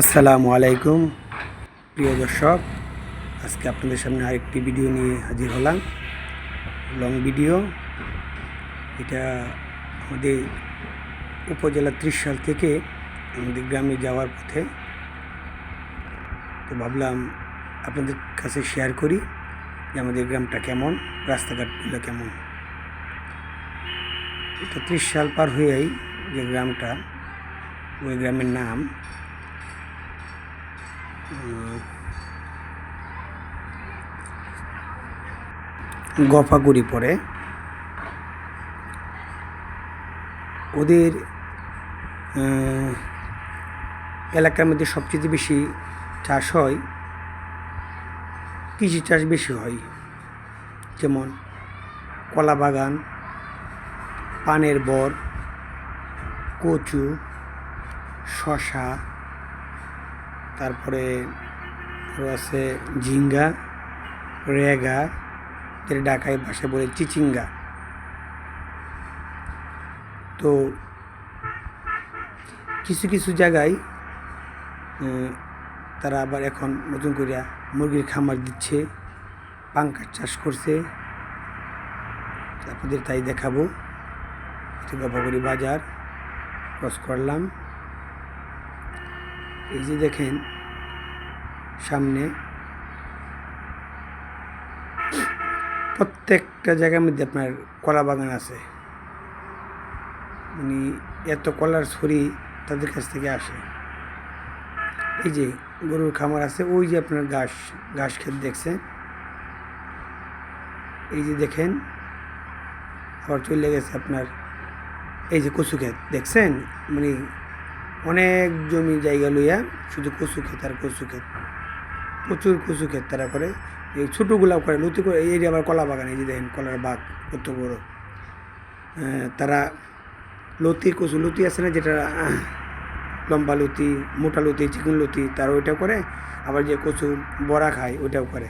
আসসালামু আলাইকুম। প্রিয় দর্শক, আজকে আপনাদের সামনে আরেকটি ভিডিও নিয়ে হাজির হলাম। Long video. এটা আমাদের উপজেলা ত্রিশ সাল থেকে আমাদের গ্রামে যাওয়ার পথে। তো ভাবলাম আপনাদের কাছে শেয়ার করি যে আমাদের গ্রামটা কেমন, রাস্তাঘাটগুলো কেমন। এটা ত্রিশ সাল পার হয়েই যে গ্রামটা, ওই গ্রামের নাম গফাগুড়ি পড়ে ওদের এলাকার মধ্যে সবচেয়ে বেশি চাষ হয়, কৃষি চাষ বেশি হয়। যেমন কলা বাগান, পানের বর, কচু শশা তারপরে আছে ঝিঙ্গা, রেগা, যেটা ঢাকায় ভাষায় বলে চিচিঙ্গা। তো কিছু কিছু জায়গায় তারা আবার এখন নতুন করে মুরগির খামার দিচ্ছে, পাঙ্কার চাষ করছে। আপনাদের তাই দেখাবো। এটা বাজার, ক্রস করলাম। এই যে দেখেন, সামনে প্রত্যেকটা জায়গার মধ্যে আপনার কলা বাগান আছে। মানে এত কলার ছড়ি তাদের কাছ থেকে আসে। এই যে গরুর খামার আছে, ওই যে আপনার ঘাস ঘাস ক্ষেত দেখছেন? এই যে দেখেন, আবার চলে গেছে আপনার এই যে কচু ক্ষেত, দেখছেন? মানে অনেক জমি জায়গা লইয়া শুধু কচু ক্ষেত আর কচু ক্ষেত, প্রচুর কচু ক্ষেত তারা করে। এই ছোটোগুলা করে লতি করে, এই আবার কলা বাগান, এই যে দেখেন কলার বাগ কত বড়। তারা লতি, কচু লতি আছে না, যেটা লম্বা লতি, মোটা লতি, চিকন লতি, তারা ওইটা করে। আবার যে কচু বড়া খায়, ওইটাও করে।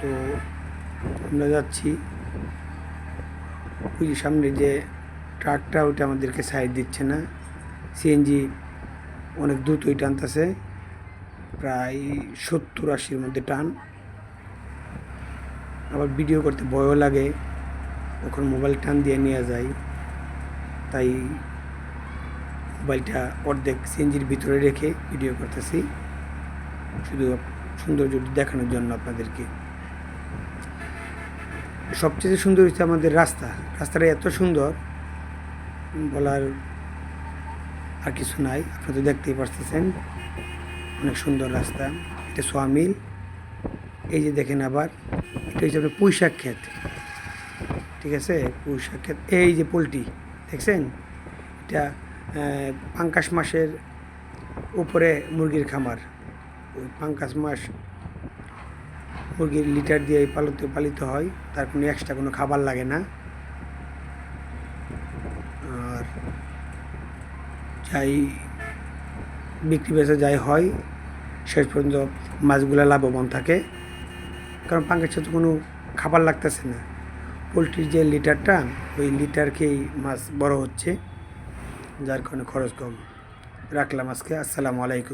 তো আমরা যাচ্ছি, ওই সামনে যে ট্রাকটা, ওইটা আমাদেরকে সাইড দিচ্ছে না। সিএনজি অনেক দ্রুতই টানতেছে, প্রায় সত্তর আশির মধ্যে টান। আবার ভিডিও করতে ভয়ও লাগে ওখানে মোবাইল টান দিয়ে নিয়ে যায়, তাই মোবাইলটা অর্ধেক সিএনজির ভিতরে রেখে ভিডিও করতেছি, শুধু সৌন্দর্য দেখানোর জন্য আপনাদেরকে। সবচেয়ে সুন্দর হচ্ছে আমাদের রাস্তা। রাস্তাটা এত সুন্দর, বলার আর কিছু নাই। আপনারা তো দেখতেই পারতেছেন। অনেক সুন্দর রাস্তা। এটা সোয়ামিল। এই যে দেখেন আবার, এটা হচ্ছে আপনার পুঁইশাক ক্ষেত। ঠিক আছে? পুঁইশাক ক্ষেত। এই যে পোলট্রি, দেখছেন? এটা পাঙ্কাশ মাসের উপরে মুরগির খামার। ওই পাঙ্কাশ মাস মুরগির লিটার দিয়ে পালিত পালিত হয়। তার কোনো এক্সট্রা কোনো খাবার লাগে না আর যাই বিক্রি বেচা যাই হয়, শেষ পর্যন্ত মাছগুলো লাভবান থাকে। কারণ পাঙ্কের সাথে কোনো খাবার লাগতেছে না। পোলট্রির যে লিটারটা, ওই লিটারকেই মাছ বড় হচ্ছে, যার কারণে খরচ কম। রাখলাম আজকে, আসসালামু আলাইকুম।